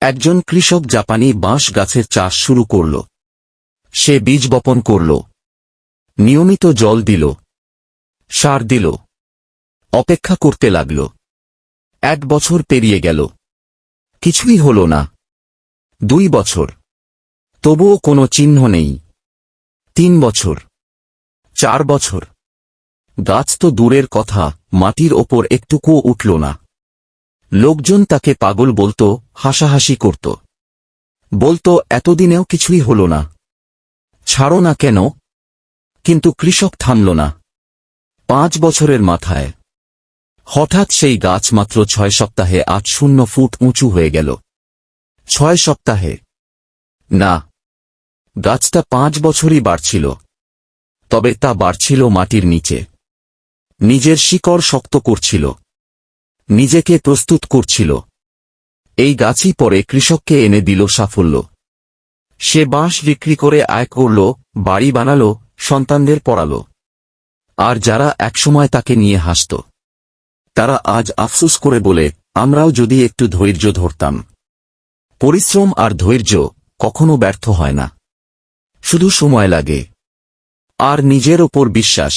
একজন কৃষক জাপানি বাঁশ গাছের চাষ শুরু করল। সে বীজ বপন করল। নিয়মিত জল দিল। সার দিল। অপেক্ষা করতে লাগল। এক বছর পেরিয়ে গেল। কিছুই হল না। দুই বছর। তবুও কোনো চিহ্ন নেই। তিন বছর। চার বছর। গাছ তো দূরের কথা, মাটির ওপর একটুকুও উঠল না। লোকজন তাকে পাগল বলতো, হাসাহাসি করত। বলতো, এতদিনেও কিছুই হল না। ছাড়ো না কেন? কিন্তু কৃষক থামল না। পাঁচ বছরের মাথায়। হঠাৎ সেই গাছ মাত্র ছয় সপ্তাহে আট শূন্য ফুট উঁচু হয়ে গেল। ছয় সপ্তাহে। না। গাছটা পাঁচ বছরই বাড়ছিল। তবে তা বাড়ছিল মাটির নিচে। নিজের শিকড় শক্ত করছিল। নিজেকে প্রস্তুত করছিল। এই গাছই পরে কৃষককে এনে দিল সাফল্য। সে বাঁশ বিক্রি করে আয় করল, বাড়ি বানাল, সন্তানদের পড়াল। আর যারা একসময় তাকে নিয়ে হাসত, তারা আজ আফসোস করে বলে, আমরাও যদি একটু ধৈর্য ধরতাম। পরিশ্রম আর ধৈর্য কখনো ব্যর্থ হয় না। শুধু সময় লাগে। আর নিজের ওপর বিশ্বাস।